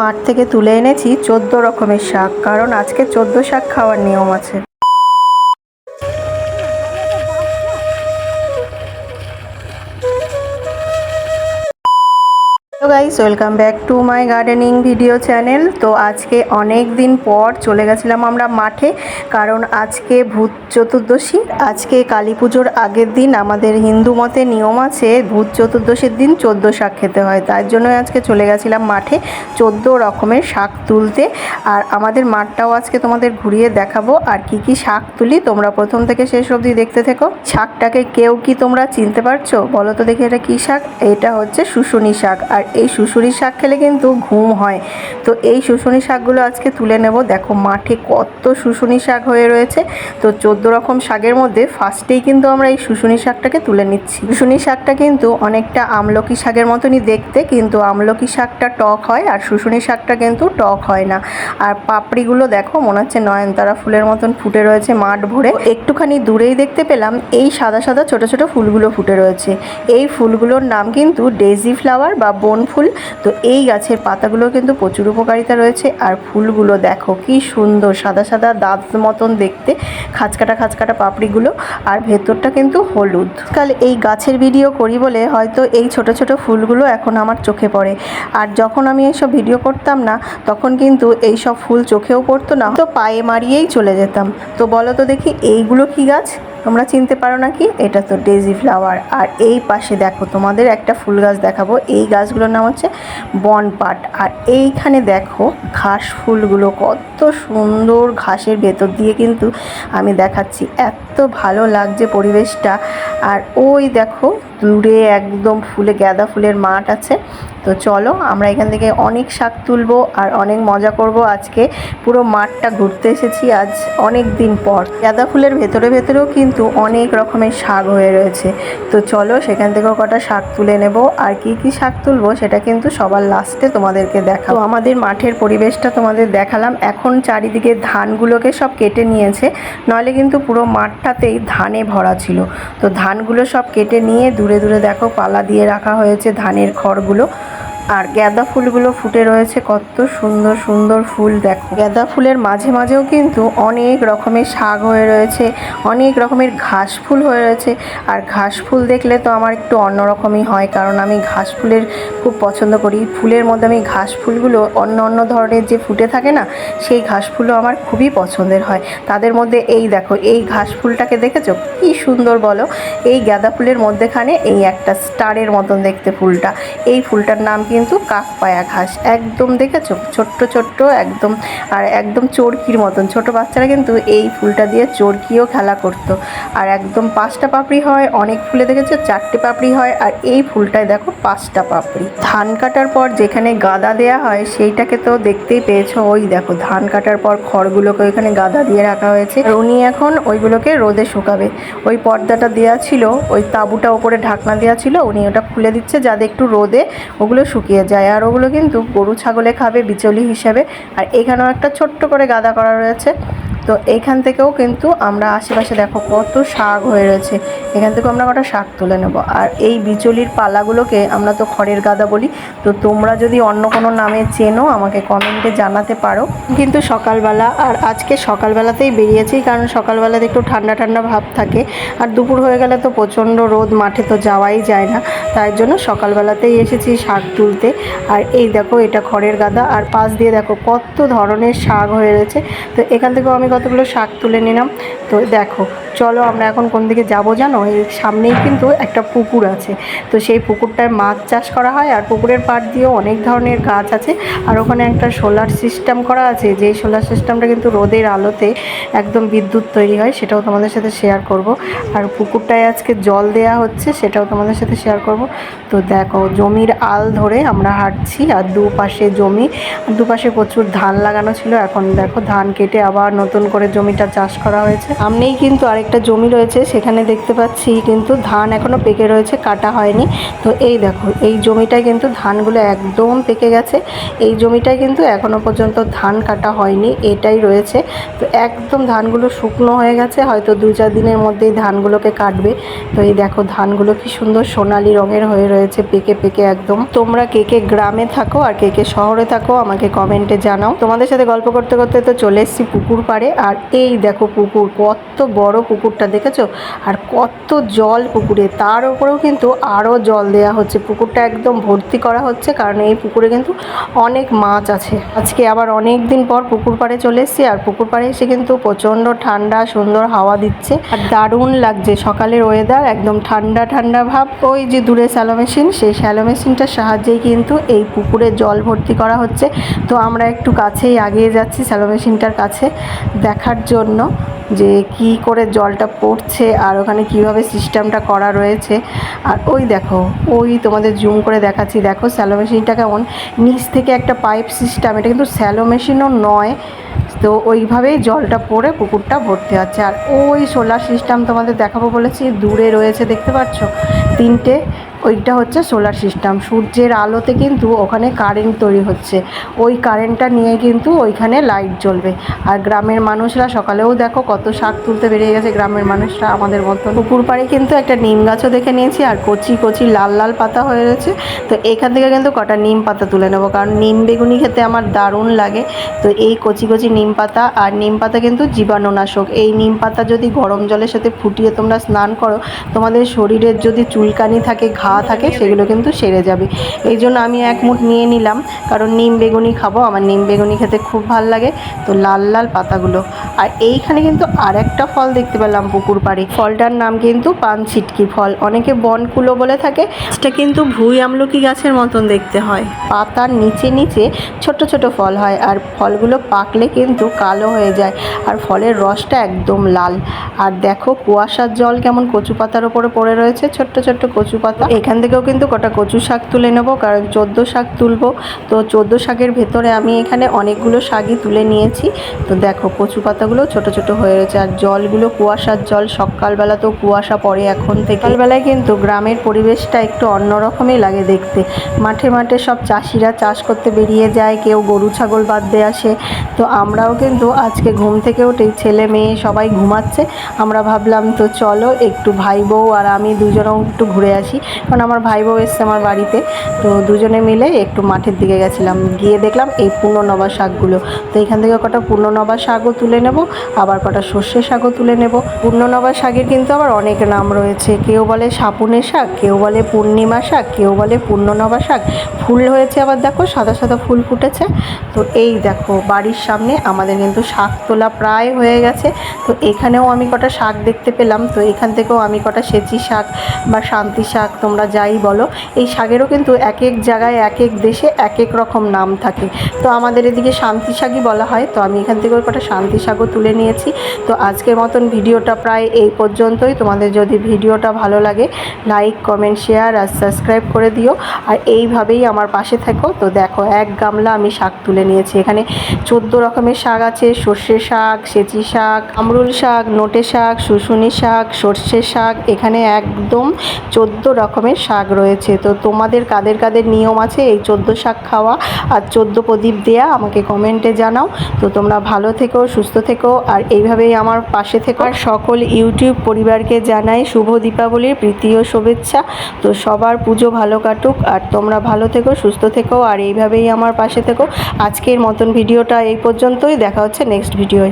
মাঠ থেকে তুলে এনেছি চোদ্দ রকমের শাক কারণ আজকে চোদ্দ শাক খাওয়ার নিয়ম আছে। Guys welcome back to my gardening video channel তো আজকে অনেক দিন পর চলে গেছিলাম আমরা মাঠে, কারণ আজকে ভূত চতুর্দশী। আজকে কালী পুজোর আগের দিন আমাদের হিন্দু মতে নিয়ম আছে, ভূত চতুর্দশীর দিন চোদ্দ শাক খেতে হয়। তার জন্য আজকে চলে গেছিলাম মাঠে চোদ্দ রকমের শাক তুলতে। আর আমাদের মাঠটাও আজকে তোমাদের ঘুরিয়ে দেখাবো। আর কি কি শাক তুলি তোমরা প্রথম থেকে শেষ অবধি দেখতে থেকো। শাকটাকে কেউ কি তোমরা চিনতে পারছ? বলো তো দেখি এটা কী শাক? এটা হচ্ছে শুশুনি শাক। আর এই শুশুনি শাক খেলে কিন্তু ঘুম হয়। তো এই শুশুনি শাকগুলো আজকে তুলে নেব। দেখো মাঠে কত শুশুনি শাক হয়ে রয়েছে। তো চোদ্দ রকম শাকের মধ্যে ফার্স্টেই কিন্তু আমরা এই শুশুনি শাকটাকে তুলে নিচ্ছি। শুশুনি শাকটা কিন্তু অনেকটা আমলকি শাকের মতনই দেখতে, কিন্তু আমলকি শাকটা টক হয় আর শুশুনি শাকটা কিন্তু টক হয় না। আর পাপড়িগুলো দেখো, মনে হচ্ছে নয়নতারা ফুলের মতন ফুটে রয়েছে মাঠ ভরে। একটুখানি দূরেই দেখতে পেলাম, এই সাদা সাদা ছোট ছোট ফুলগুলো ফুটে রয়েছে। এই ফুলগুলোর নাম কিন্তু ডেজি ফ্লাওয়ার বা বন ফুল তো এই গাছের পাতাগুলো কিন্তু প্রচুর উপকারিতা রয়েছে। আর ফুলগুলো দেখো কি সুন্দর, সাদা সাদা দাঁত মতন দেখতে, খাঁচকাটা খাঁচকাটা পাপড়িগুলো। আর ভেতরটা কিন্তু হলুদ। কাল এই গাছের ভিডিও করি বলে হয়তো এই ছোট ছোট ফুলগুলো এখন আমার চোখে পড়ে। আর যখন আমি এইসব ভিডিও করতাম না, তখন কিন্তু এই সব ফুল চোখেও পড়তো না। তো পায়ে মারিয়েই চলে যেতাম। তো বলো তো দেখি, এইগুলো কি গাছ? তোমরা চিনতে পারো নাকি? এটা তো ডেজি ফ্লাওয়ার আর এই পাশে দেখো, তোমাদের একটা ফুল গাছ দেখাবো। এই গাছগুলোর নাম হচ্ছে বনপাট। আর এইখানে দেখো, ঘাস ফুলগুলো কত সুন্দর ঘাসের ভেতর দিয়ে কিন্তু আমি দেখাচ্ছি। এত ভালো লাগছে পরিবেশটা। আর ওই দেখো, দূরে একদম ফুলে, গাঁদা ফুলের মাঠ আছে। তো চলো, আমরা এখান থেকে অনেক শাক তুলবো আর অনেক মজা করব। আজকে পুরো মাঠটা ঘুরতে এসেছি আজ অনেক দিন পর। গাঁদা ফুলের ভেতরে ভেতরেও কিন্তু অনেক রকমের শাক হয়ে রয়েছে। তো চলো, সেখান থেকেও কটা শাক তুলে নেব। আর কি কি শাক তুলবো সেটা কিন্তু সবার লাস্টে তোমাদেরকে দেখাবো। আমাদের মাঠের পরিবেশটা তোমাদের দেখালাম। এখন চারিদিকে ধানগুলোকে সব কেটে নিয়েছে। নইলে কিন্তু পুরো মাঠটাতেই ধানে ভরা ছিল। তো ধানগুলো সব কেটে নিয়ে দূরে দূরে দেখো, পালা দিয়ে রাখা হয়েছে ধানের খড়গুলো। আর গাঁদা ফুলগুলো ফুটে রয়েছে, কত সুন্দর সুন্দর ফুল দেখো। গাঁদা ফুলের মাঝে মাঝেও কিন্তু অনেক রকমের শাক হয়ে রয়েছে, অনেক রকমের ঘাস ফুল হয়ে রয়েছে। আর ঘাস ফুল দেখলে তো আমার একটু অন্যরকমই হয়, কারণ আমি ঘাস ফুলের খুব পছন্দ করি। ফুলের মধ্যে আমি ঘাস ফুলগুলো অন্য অন্য ধরনের যে ফুটে থাকে না, সেই ঘাস ফুলও আমার খুবই পছন্দের হয়। তাদের মধ্যে এই দেখো, এই ঘাস ফুলটাকে দেখেছ? কি সুন্দর বলো? এই গাঁদা ফুলের মধ্যেখানে এই একটা স্টারের মতন দেখতে ফুলটা। এই ফুলটার নাম কিন্তু কাকপায়া ঘাস। একদম দেখেছ? ছোট্ট ছোট্ট একদম, আর একদম চরকির মতন। ছোট বাচ্চারা কিন্তু এই ফুলটা দিয়ে চরকিও খেলা করতো। আর একদম পাঁচটা পাপড়ি হয়, অনেক ফুলে দেখেছ? চারটে পাপড়ি হয়, আর এই ফুলটায় দেখো পাঁচটা পাপড়ি। ধান কাটার পর যেখানে গাদা দেয়া হয়, সেইটাকে তো দেখতেই পেয়েছ? ওই দেখো, ধান কাটার পর খড়গুলোকে ওইখানে গাদা দিয়ে রাখা হয়েছে। আর উনি এখন ওইগুলোকে রোদে শুকাবে। ওই পর্দাটা দেওয়া ছিল, ওই তাঁবুটা ওপরে ঢাকনা দেওয়া ছিল, উনি ওটা খুলে দিচ্ছে যাতে একটু রোদে ওগুলো শুকিয়ে যায়। আর ওগুলো কিন্তু গরু, ছাগলে খাবে, বিচলি হিসেবে। আর এখানেও একটা ছোট্ট করে গাদা করা রয়েছে। তো এইখান থেকেও কিন্তু আমরা আশেপাশে দেখো কত শাক হয়ে রয়েছে। এখান থেকেও আমরা কটা শাক তুলে নেব। আর এই বিচলির পালাগুলোকে আমরা তো খড়ের গাদা বলি। তো তোমরা যদি অন্য কোনো নামে চেনো, আমাকে কমেন্টে জানাতে পারো। কিন্তু সকালবেলা আর আজকে সকালবেলাতেই বেরিয়েছি, কারণ সকালবেলাতে একটু ঠান্ডা ঠান্ডা ভাব থাকে। আর দুপুর হয়ে গেলে তো প্রচণ্ড রোদ, মাঠে তো যাওয়াই যায় না। তাই জন্য সকালবেলাতেই এসেছি শাক তুলতে। আর এই দেখো এটা খড়ের গাদা। আর পাশ দিয়ে দেখো কত ধরনের শাক হয়ে রয়েছে। তো এখান থেকেও আমি কতগুলো শাক তুলে নিলাম। তো দেখো, চলো আমরা এখন কোন দিকে যাব জানো? এই সামনেই কিন্তু একটা পুকুর আছে। তো সেই পুকুরটায় মাছ চাষ করা হয় আর পুকুরের পাড় দিয়েও অনেক ধরনের গাছ আছে। আর ওখানে একটা সোলার সিস্টেম করা আছে। যেই সোলার সিস্টেমটা কিন্তু রোদের আলোতে একদম বিদ্যুৎ তৈরি হয়, সেটাও তোমাদের সাথে শেয়ার করব। আর পুকুরটায় আজকে জল দেয়া হচ্ছে, সেটাও তোমাদের সাথে শেয়ার করব। তো দেখো, জমির আল ধরে আমরা হাঁটছি, আর দুপাশে জমি। দুপাশে প্রচুর ধান লাগানো ছিল। এখন দেখো, ধান কেটে আবার নতুন করে জমিটা চাষ করা হয়েছে। সামনেই কিন্তু আরেকটা জমি রয়েছে, সেখানে দেখতে পাচ্ছি কিন্তু ধান এখনও পেকে রয়েছে, কাটা হয়নি। তো এই দেখো, এই জমিটায় কিন্তু ধানগুলো একদম পেকে গেছে। এই জমিটায় কিন্তু এখনও পর্যন্ত ধান কাটা হয়নি, এটাই রয়েছে। তো একদম ধানগুলো শুকনো হয়ে গেছে, হয়তো দু চার দিনের মধ্যেই ধানগুলোকে কাটবে। তো এই দেখো, ধানগুলো কি সুন্দর সোনালি রঙের হয়ে রয়েছে, পেকে পেকে একদম। তোমরা কে কে গ্রামে থাকো আর কে কে শহরে থাকো আমাকে কমেন্টে জানাও। তোমাদের সাথে গল্প করতে করতে তো চলে এসেছি পুকুর পাড়ে। আর এই দেখো পুকুর, কত বড় পুকুরটা দেখেছ? আর কত জল পুকুরে, তার উপরেও কিন্তু আরও জল দেওয়া হচ্ছে। পুকুরটা একদম ভর্তি করা হচ্ছে, কারণ এই পুকুরে কিন্তু অনেক মাছ আছে। আজকে আবার অনেক দিন পর পুকুর পাড়ে চলে এসেছি, আর পুকুর পাড়ে এসে কিন্তু প্রচণ্ড ঠান্ডা, সুন্দর হাওয়া দিচ্ছে। আর দারুণ লাগছে সকালের ওয়েদার একদম ঠান্ডা ঠান্ডা ভাব। ওই যে দূরে স্যালো মেশিন, সেই স্যালো মেশিনটার সাহায্যেই কিন্তু এই পুকুরে জল ভর্তি করা হচ্ছে। তো আমরা একটু কাছেই আগিয়ে যাচ্ছি স্যালো মেশিনটার কাছে। দেখার জন্য যে কি করে জলটা পড়ছে আর ওখানে কীভাবে সিস্টেমটা করা রয়েছে। আর ওই দেখো, ওই তোমাদের জুম করে দেখাচ্ছি। দেখো, স্যালো মেশিনটা কেমন? নিচ থেকে একটা পাইপ সিস্টেম, এটা কিন্তু স্যালো মেশিনও নয়। তো ওইভাবেই জলটা পড়ে পুকুরটা ভর্তি হচ্ছে। আর ওই সোলার সিস্টেম তোমাদের দেখাবো বলেছি, দূরে রয়েছে, দেখতে পাচ্ছ? তিনটে ওইটা হচ্ছে সোলার সিস্টেম সূর্যের আলোতে কিন্তু ওখানে কারেন্ট তৈরি হচ্ছে। ওই কারেন্টটা নিয়ে কিন্তু ওইখানে লাইট জ্বলবে। আর গ্রামের মানুষরা সকালেও দেখো কত শাক তুলতে বেরিয়ে গেছে গ্রামের মানুষরা আমাদের মতো পুকুর পাড়ে কিন্তু একটা নিম গাছও দেখে নিয়েছি, আর কচি কচি লাল লাল পাতা হয়ে রয়েছে। তো এখান থেকে কিন্তু কটা নিম পাতা তুলে নেব, কারণ নিম বেগুনি খেতে আমার দারুণ লাগে। তো এই কচি কচি নিম পাতা, আর নিম পাতা কিন্তু জীবাণুনাশক। এই নিম পাতা যদি গরম জলের সাথে ফুটিয়ে তোমরা স্নান করো, তোমাদের শরীরের যদি চুলকানি থাকে, ঘা থাকে, সেগুলো কিন্তু সেরে যাবে। এই জন্য আমি এক মুঠ নিয়ে নিলাম, কারণ নিম বেগুনি খাব, আমার নিম বেগুনি খেতে খুব ভালো লাগে। তো লাল লাল পাতাগুলো। আর এইখানে কিন্তু আর একটা ফল দেখতে পেলাম পুকুর পাড়ে। ফলটার নাম কিন্তু পান ছিটকি ফল। অনেকে বনকুলো বলে থাকে। সেটা কিন্তু ভুই আমলকি গাছের মতন দেখতে হয়। পাতার নিচে নিচে ছোট ছোট ফল হয়, আর ফলগুলো পাকলে কিন্তু কালো হয়ে যায়, আর ফলের রসটা একদম লাল। আর দেখো কুয়াশার জল কেমন কচু পাতার ওপরে পড়ে রয়েছে, ছোট্ট ছোট্ট কচু পাতা এখান থেকেও কিন্তু কটা কচু শাক তুলে নেব, কারণ চোদ্দ শাক তুলবো। তো চোদ্দ শাকের ভেতরে আমি এখানে অনেকগুলো শাকই তুলে নিয়েছি। তো দেখো, কচু পাতাগুলো ছোট ছোট হয়ে রয়েছে, আর জলগুলো, কুয়াশার জল সকালবেলা তো কুয়াশা পড়ে এখন থেকে। সকালবেলায় কিন্তু গ্রামের পরিবেশটা একটু অন্যরকমই লাগে দেখতে। মাঠে মাঠে সব চাষিরা চাষ করতে বেরিয়ে যায়, কেউ গরু, ছাগল বাঁধতে আসে। তো আমরাও কিন্তু আজকে ঘুম থেকে উঠেই ছেলে মেয়ে সবাই ঘুমাচ্ছে। আমরা ভাবলাম তো চলো একটু ভাই বউ আর আমি দুজনেও একটু ঘুরে আসি। কারণ আমার ভাই বউ এসছে আমার বাড়িতে। তো দুজনে মিলে একটু মাঠের দিকে গেছিলাম। গিয়ে দেখলাম এই পূর্ণনবা শাকগুলো। তো এখান থেকে কটা পূর্ণনবা শাকও তুলে নেব, আবার কটা সর্ষে শাকও তুলে নেব। পূর্ণনবা শাকের কিন্তু আবার অনেক নাম রয়েছে। কেউ বলে সাপুনের শাক, কেউ বলে পূর্ণিমা শাক, কেউ বলে পূর্ণনবা শাক। ফুল হয়েছে আবার দেখো, সাদা সাদা ফুল ফুটেছে। তো এই দেখো, বাড়ির সামনে আমাদের কিন্তু শাক তোলা প্রায় হয়ে গেছে। তো এখানেও আমি কটা শাক দেখতে পেলাম। তো এখান থেকেও আমি কটা সেচি শাক বা শান্তি শাক তোমরা যাই বলো, এই শাকেরও কিন্তু এক এক জায়গায় এক এক দেশে এক এক রকম নাম থাকে। তো আমাদের এদিকে শান্তি শাকই বলা হয়। তো আমি এখান থেকে কটা শান্তি শাকও তুলে নিয়েছি। তো আজকের মতন ভিডিওটা প্রায় এই পর্যন্তই। তোমাদের যদি ভিডিওটা ভালো লাগে লাইক কমেন্ট শেয়ার আর সাবস্ক্রাইব করে দিও। আর এইভাবেই আমার পাশে থাকো। তো দেখো, এক গামলা আমি শাক তুলে নিয়েছি। এখানে চোদ্দ রকমের শাক আছে। সর্ষে শাক, সেচি শাক আমরুল শাক, নোটে শাক, শুশুনি শাক সর্ষে শাক। এখানে একদম চোদ্দ রকমের শাক রয়েছে। তো তোমাদের কাদের কাদের নিয়ম আছে, এই চোদ্দ শাক খাওয়া আর চোদ্দ প্রদীপ দেয়া আমাকে কমেন্টে জানাও। তো তোমরা ভালো থেকো, সুস্থ থেকো আর এইভাবেই আমার পাশে থেকো। আর সকল ইউটিউব পরিবারকে জানাই শুভ দীপাবলির প্রীতি ও শুভেচ্ছা। তো সবার পুজো ভালো কাটুক আর তোমরা ভালো থেকো, সুস্থ থেকো আর এইভাবেই আমার পাশে থেকো। আজকের মতন ভিডিওটা এই পর্যন্তই, দেখা হচ্ছে নেক্সট ভিডিওয়